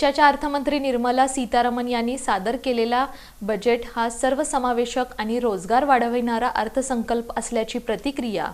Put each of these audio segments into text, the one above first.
देशाच्या अर्थमंत्री निर्मला सीतारामन यांनी सादर केलेला बजेट हा सर्वसमावेशक आणि रोजगार वाढविणारा अर्थसंकल्प असल्याची प्रतिक्रिया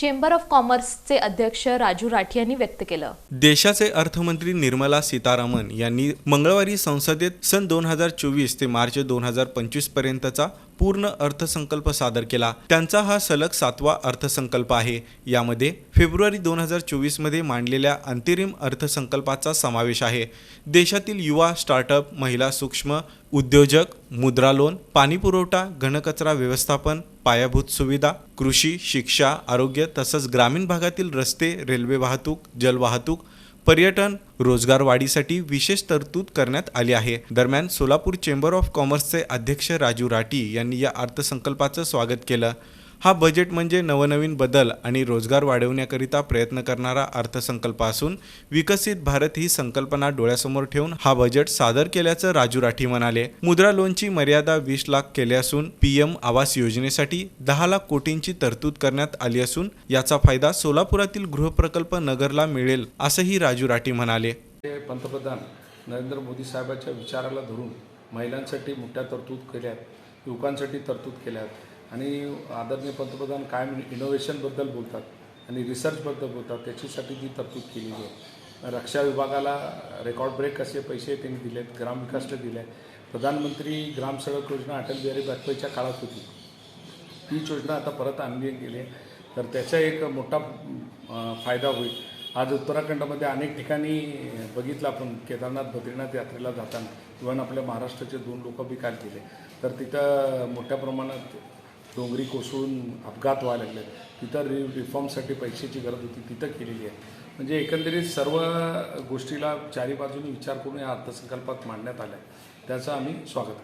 चेंबर ऑफ कॉमर्सचे अध्यक्ष राजू राठी यांनी व्यक्त केलं. देशाचे अर्थमंत्री निर्मला सीतारामन यांनी मंगळवारी संसदेत सन दोन हजार चोवीस ते मार्च दोन हजार पंचवीस पर्यंतचा पूर्ण अर्थसंकल्प सादर केला. त्यांचा हा सलग सातवा अर्थसंकल्प आहे. यामध्ये फेब्रुवारी दोन हजार चोवीसमध्ये मांडलेल्या अंतरिम अर्थसंकल्पाचा समावेश आहे. देश देशातील युवा स्टार्टअप महिला सूक्ष्म उद्योजक मुद्रा लोन पाणीपुरवठा घनकचरा व्यवस्थापन पायाभूत सुविधा कृषी शिक्षा आरोग्य तसंच ग्रामीण भागातील रस्ते रेल्वे वाहतूक जलवाहतूक पर्यटन रोजगार वाढीसाठी विशेष तरतूद करण्यात आली आहे. दरम्यान सोलापूर चेंबर ऑफ कॉमर्सचे अध्यक्ष राजू राठी यांनी या अर्थसंकल्पाचं स्वागत केलं. हा बजेट म्हणजे नवनवीन बदल आणि रोजगार वाढवण्याकरिता प्रयत्न करणारा अर्थसंकल्प असून विकसित भारत ही संकल्पना डोळ्यासमोर ठेवून हा बजेट सादर केल्याचं राजू राठी म्हणाले. मुद्रा लोनची मर्यादा वीस लाख केली असून पीएम आवास योजनेसाठी दहा लाख कोटींची तरतूद करण्यात आली असून याचा फायदा सोलापुरातील गृहप्रकल्प नगरला मिळेल असंही राजू राठी म्हणाले. ते पंतप्रधान नरेंद्र मोदी साहेबांच्या विचाराला धरून महिलांसाठी मोठ्या तरतूद केल्यात युवकांसाठी तरतूद केल्यात. आणि आदरणीय पंतप्रधान कायम इनोव्हेशनबद्दल बोलतात आणि रिसर्चबद्दल बोलतात. त्याच्यासाठी ती तरतूद केलेली आहे. रक्षा विभागाला रेकॉर्ड ब्रेक असे पैसे त्यांनी दिलेत ग्रामविकासला दिले प्रधानमंत्री ग्राम सडक योजना अटल बिहारी वाजपेयीच्या काळात होती. तीच योजना आता परत आणली गेली आहे. तर त्याचा एक मोठा फायदा होईल. आज उत्तराखंडमध्ये अनेक ठिकाणी बघितलं आपण केदारनाथ बद्रीनाथ यात्रेला जाताना. इव्हन आपल्या महाराष्ट्राचे दोन लोक बी काल गेले. तर तिथं मोठ्या प्रमाणात डोंगरी कोसळून अपघात व्हायला लागले तिथं रि रिफॉर्मसाठी पैशाची गरज होती तिथं केलेली आहे. म्हणजे एकंदरीत सर्व गोष्टीला चारी बाजूने विचार करून या अर्थसंकल्पात मांडण्यात आल्या त्याचं आम्ही स्वागत करतो.